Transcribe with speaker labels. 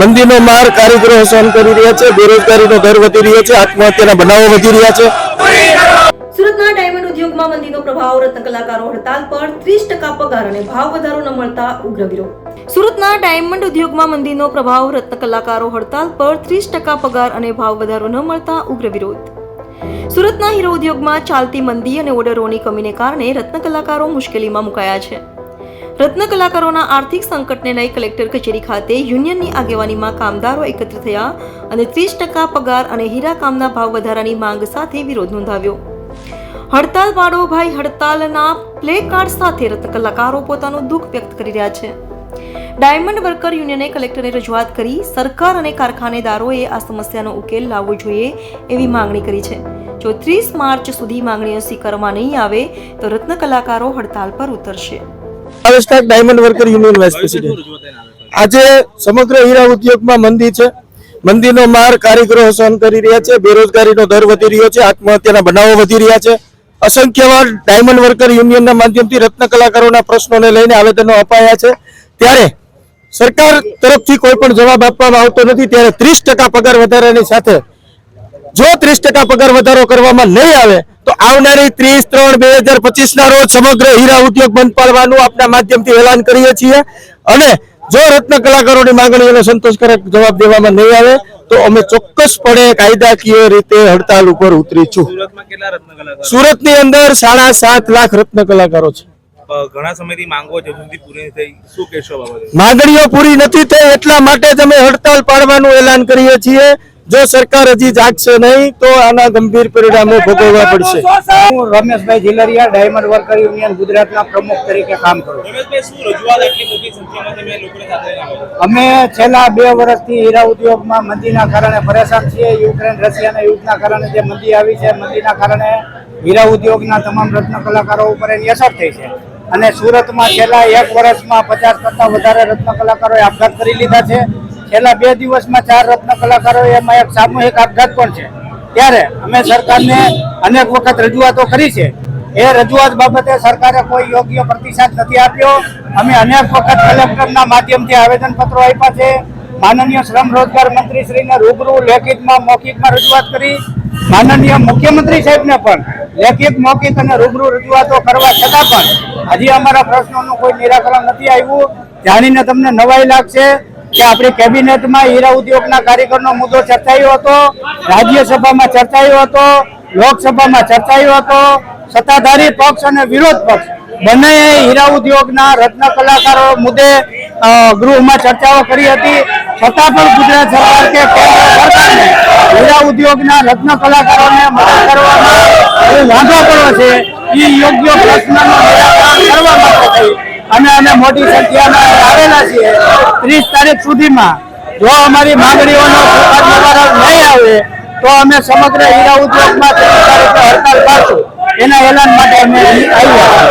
Speaker 1: મંદીનો માર કારીગરો સહન કરી રહ્યા છે, બેરોજગારીનો દર વધી રહ્યો છે, આત્મહત્યાના બનાવો વધી રહ્યા છે.
Speaker 2: સુરતના ડાયમંડ ઉદ્યોગમાં મંદીનો પ્રભાવ રત્ન કલાકારો હડતાલ પર ત્રીસ ટકા પગાર અને ભાવ વધારો ન મળતા ઉગ્ર વિરોધ. સુરતના ડાયમંડ ઉદ્યોગમાં મંદીનો પ્રભાવ રત્ન કલાકારો હડતાલ પર ત્રીસ ટકા પગાર અને ભાવ વધારો ન મળતા ઉગ્ર વિરોધ. સુરતના હીરો ઉદ્યોગમાં ચાલતી મંદી અને ઓર્ડરોની કમીને કારણે રત્ન કલાકારો મુશ્કેલીમાં મુકાયા છે. રત્ન કલાકારોના આર્થિક સંકટને લઈ કલેક્ટર કચેરી ખાતે યુનિયનની આગેવાનીમાં કામદારો એકત્ર થયા અને ત્રીસ ટકા પગાર અને હીરા કામના ભાવ વધારાની માંગ સાથે વિરોધ નોંધાવ્યો. હડતાલ પાડો ભાઈ, હડતાલના પ્લે કાર્ડ સાથે રત્ન કલાકારો પોતાનું દુઃખ વ્યક્ત કરી રહ્યા છે. ડાયમંડ વર્કર યુનિયને કલેક્ટરને રજૂઆત કરી, સરકાર અને કારખાનેદારોએ આ સમસ્યાનો ઉકેલ લાવવો જોઈએ એવી માંગણી કરી છે. જો ત્રીસ માર્ચ સુધી માંગણીઓ સ્વીકારવામાં નહીં આવે, તો રત્ન કલાકારો હડતાલ પર ઉતરશે.
Speaker 1: આવેશનાથ diamond worker union vice president આજે સમગ્ર હીરા ઉદ્યોગમાં મંદી છે. મંદીનો માર કારીગરો સહન કરી રહ્યા છે. બેરોજગારીનો દર વધી રહ્યો છે. આત્મહત્યાના બનાવો વધી રહ્યા છે. અસંખ્યવાર ડાયમંડ વર્કર યુનિયનના માધ્યમથી રત્ન કલાકારોના પ્રશ્નોને લઈને આવેદનો અપાયા છે. ત્યારે સરકાર તરફથી કોઈ પણ જવાબ આપવામાં આવતો નથી. ત્યારે ત્રીસ ટકા પગાર વધારાની સાથે જો ત્રીસ ટકા પગાર વધારો કરવામાં નહીં આવે તો આવનારી ત્રીસ ત્રણ બે હજાર પચીસ ના રોજ સમગ્ર હીરા ઉદ્યોગ બંધ પાડવાનું આપના માધ્યમથી એલાન કરીએ છીએ. અને જો રત્ન કલાકારોની માંગણીઓને સંતોષકારક જવાબ દેવામાં નહીં આવે તો અમે ચોક્કસપણે કાયદાકીય રીતે હડતાલ ઉપર ઉતરીશું.
Speaker 3: છું કેટલા રત્ન
Speaker 1: સુરતની અંદર સાડા સાત લાખ રત્ન કલાકારો છે.
Speaker 3: ઘણા સમયથી માંગો છે પૂરી થઈ. શું કહેશો બાબતે?
Speaker 1: માંગણીઓ પૂરી નથી થઈ એટલા માટે જ અમે હડતાલ પાડવાનું એલાન કરીએ છીએ. જો સરકાર હજી જાગશે નહીં તો આના ગંભીર પરિણામો ભોગવવા પડશે
Speaker 4: હું Rameshbhai Zilariya diamond worker union ગુજરાતના પ્રમુખ તરીકે કામ કરું છું.
Speaker 3: રમેશભાઈ શું રજૂઆત આટલી મોટી સંખ્યામાં તમે લોકોને સાથે લઈને આવ્યા છો?
Speaker 4: અમે છેલ્લા બે વર્ષથી હીરા ઉદ્યોગમાં મંદીના કારણે પરેશાન છીએ યુક્રેન રશિયાના યુદ્ધના કારણે જે મંદી આવી છે મંદીના કારણે હીરા ઉદ્યોગના તમામ રત્ન કલાકારો ઉપર એની અસર થઈ છે અને સુરતમાં છેલ્લા એક વર્ષમાં પચાસ કરતાં વધારે રત્ન કલાકારોએ આપઘાત કરી લીધા છે છેલ્લા બે દિવસમાં ચાર રત્ન કલાકારો એમાં એક સામૂહિક આપઘાત પણ છે. ત્યારે અમે સરકારને અનેક વખત રજૂઆતો કરી છે. એ રજૂઆત બાબતે સરકારે કોઈ યોગ્ય પ્રતિસાદ નથી આપ્યો. અમે અનેક વખત કલેક્ટરના માધ્યમથી આવેદનપત્રો આપ્યા છે. માનનીય શ્રમ રોજગાર મંત્રી શ્રીને રૂબરૂ લેખિતમાં, મૌખિકમાં રજૂઆત કરી. માનનીય મુખ્યમંત્રી સાહેબને પણ લેખિત, મૌખિક અને રૂબરૂ રજૂઆતો કરવા છતાં પણ હજી અમારા પ્રશ્નોનું કોઈ નિરાકરણ નથી આવ્યું. જાણીને તમને નવાઈ લાગશે. કે આપણી કેબિનેટમાં હીરા ઉદ્યોગના કાર્યકરનો મુદ્દો ચર્ચાયો હતો, રાજ્યસભામાં ચર્ચાયો હતો, લોકસભામાં ચર્ચાયો હતો, સત્તાધારી પક્ષ અને વિરોધ પક્ષ. બંને હીરા ઉદ્યોગના રત્ન કલાકારો મુદ્દે ગૃહમાં ચર્ચાઓ કરી હતી. છતાં પણ ગુજરાત સરકાર કે સરકારને હીરા ઉદ્યોગના રત્ન કલાકારોને મદદ કરવામાં વાંધો પડ્યો છે એ યોગ્ય પ્રશ્નનું નિરાકરણ કરવા માટે થઈ. અને અમે મોટી સંખ્યામાં આવેલા છીએ. ત્રીસ તારીખ સુધીમાં જો અમારી માંગણીઓનો નહીં આવે, તો અમે સમગ્ર હીરા ઉદ્યોગમાં ત્રીસ તારીખે હડતાલ પાડશું. એના એલાન માટે અમે આવ્યા.